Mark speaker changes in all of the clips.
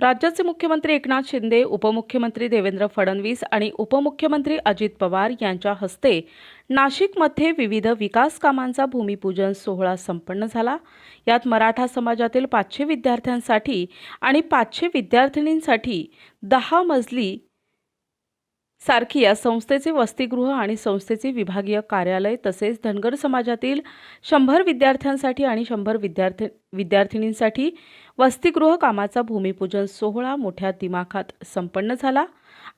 Speaker 1: राज्याचे मुख्यमंत्री एकनाथ शिंदे उपमुख्यमंत्री देवेंद्र फडणवीस आणि उपमुख्यमंत्री अजित पवार यांच्या हस्ते नाशिकमध्ये विविध विकास कामांचा भूमिपूजन सोहळा संपन्न झाला. यात मराठा समाजातील पाचशे विद्यार्थ्यांसाठी आणि पाचशे विद्यार्थिनींसाठी दहा मजली सारखी या संस्थेचे वसतिगृह आणि संस्थेचे विभागीय कार्यालय तसेच धनगर समाजातील शंभर विद्यार्थ्यांसाठी आणि शंभर विद्यार्थी विद्यार्थिनींसाठी वसतिगृह कामाचा भूमिपूजन सोहळा मोठ्या दिमाखात संपन्न झाला.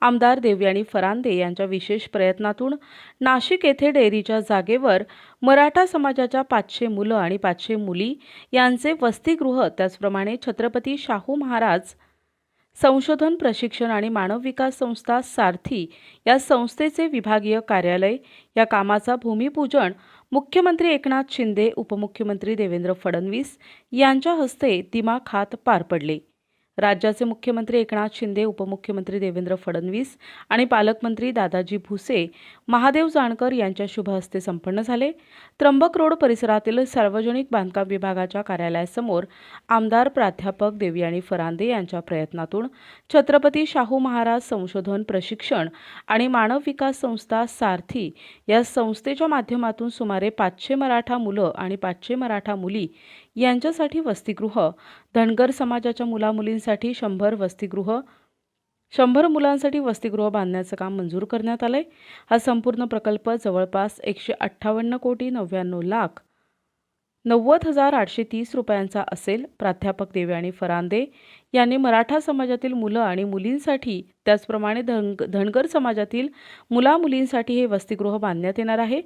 Speaker 1: आमदार देवयानी फरांदे यांच्या विशेष प्रयत्नातून नाशिक येथे डेअरीच्या जागेवर मराठा समाजाच्या पाचशे मुलं आणि पाचशे मुली यांचे वसतिगृह त्याचप्रमाणे छत्रपती शाहू महाराज संशोधन प्रशिक्षण आणि मानव विकास संस्था सारथी या संस्थेचे विभागीय कार्यालय. या कामाचा भूमिपूजन मुख्यमंत्री एकनाथ शिंदे उपमुख्यमंत्री देवेंद्र फडणवीस यांच्या हस्ते दिमाखात पार पडले. राज्याचे मुख्यमंत्री एकनाथ शिंदे उपमुख्यमंत्री देवेंद्र फडणवीस आणि पालकमंत्री दादाजी भुसे महादेव जानकर यांच्या शुभ हस्ते संपन्न झाले. त्र्यंबक रोड परिसरातील सार्वजनिक बांधकाम विभागाच्या कार्यालयासमोर आमदार प्राध्यापक देवयानी फरांदे यांच्या प्रयत्नातून छत्रपती शाहू महाराज संशोधन प्रशिक्षण आणि मानव विकास संस्था सारथी या संस्थेच्या माध्यमातून सुमारे पाचशे मराठा मुलं आणि पाचशे मराठा मुली यांच्यासाठी वसतिगृह धनगर समाजाच्या मुलामुलींसाठी शंभर वसतिगृह शंभर मुलांसाठी वसतिगृह बांधण्याचं काम मंजूर करण्यात आलं आहे हा संपूर्ण प्रकल्प जवळपास एकशे अठ्ठावन्न कोटी नव्याण्णव लाख नव्वद हजार आठशे तीस रुपयांचा असेल प्राध्यापक देवयाणी फरांदे यांनी मराठा समाजातील मुलं आणि मुलींसाठी त्याचप्रमाणे धन धनगर समाजातील मुलामुलींसाठी हे वसतिगृह बांधण्यात येणार आहे.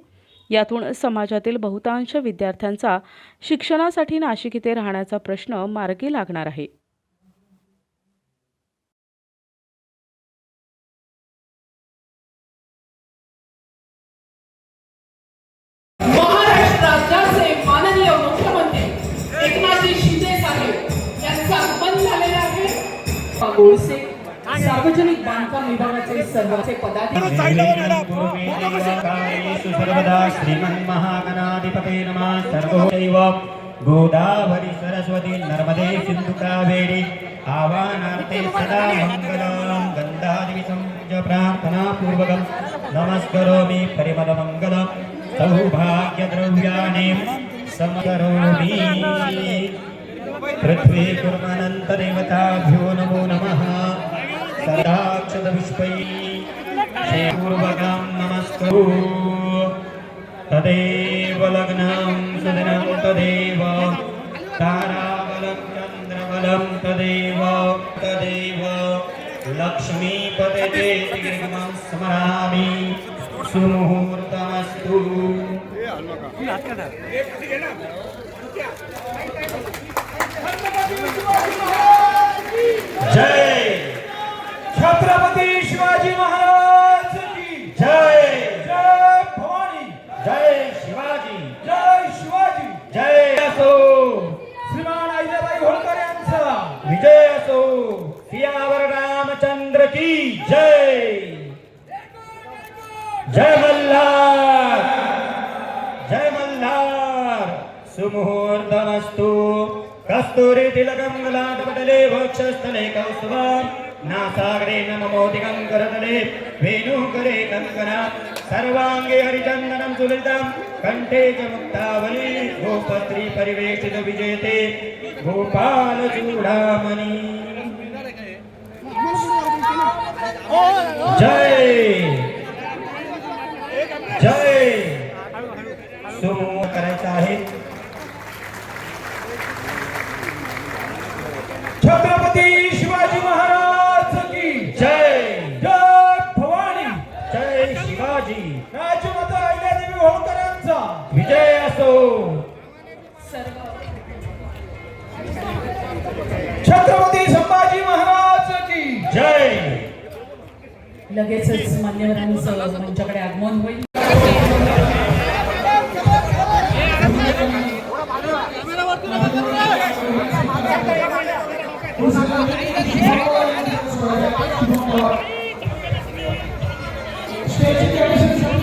Speaker 1: यातून समाजातील बहुतांश विद्यार्थ्यांचा शिक्षणासाठी नाशिक येथे राहण्याचा प्रश्न मार्गी लागणार आहे.
Speaker 2: महाराष्ट्र सार्वजनिक बांधकाम विभागाचे सर्वचे पदाधिकारी.
Speaker 3: नमः. गोदावरी सरस्वती नर्मदे सिन्धु कावेरी. आवाहनार्थे सदा मङ्गलं. गन्धादिविसंज प्रार्थनापूर्वकं नमस्करोमि. परिमलमङ्गलं सौभाग्यद्रव्याणि समकरोमि. पृथ्वी कुर्मनन्तदेवताभ्यो नमो नमः. सदाक्षतपुष्पै पूर्वकं नमस्करो। तदेव लग्नं सुदिनं तदेव। ताराबलं चन्द्रबलं तदेव। तदेव। लक्ष्मीपते तीर्घमं स्मरामि। सुमुहूर्तमस्तु। जय
Speaker 4: छत्रपती शिवाजी महाराज की
Speaker 3: जय
Speaker 4: जय भवानी
Speaker 3: जय शिवाजी
Speaker 4: जय शिवाजी
Speaker 3: जय असो
Speaker 4: श्रीमान अहिल्याबाई होळकर यांचा
Speaker 3: विजय असो सियावर रामचंद्र की जय जय मल्हार! जय मल्हार! सुमुहूर्तमस्तु। कस्तुरी तिलकं ललाटपटले वक्षस्थले कौस्तुभं। नासागरे नममोदिकं करतले वेणुकरे कङ्कना सर्वाङ्गे हरिचन्दनं सुलितं कण्ठे च मुक्तावली गोपत्री परिवेशित विजेते गोपालचूडामणि जय जय सुमो करायचं आहे.
Speaker 4: छत्रपती शिवाजी महाराज की
Speaker 3: जय.
Speaker 4: जय भवानी.
Speaker 3: जय शिवाजी.
Speaker 4: राजमाता अहिल्यादेवी होळकर यांचा
Speaker 3: विजय असो.
Speaker 4: छत्रपती संभाजी महाराज की
Speaker 3: जय.
Speaker 2: लगेचच मान्यवरांचं मंचाकडे आगमन होईल.
Speaker 4: Staging conditions.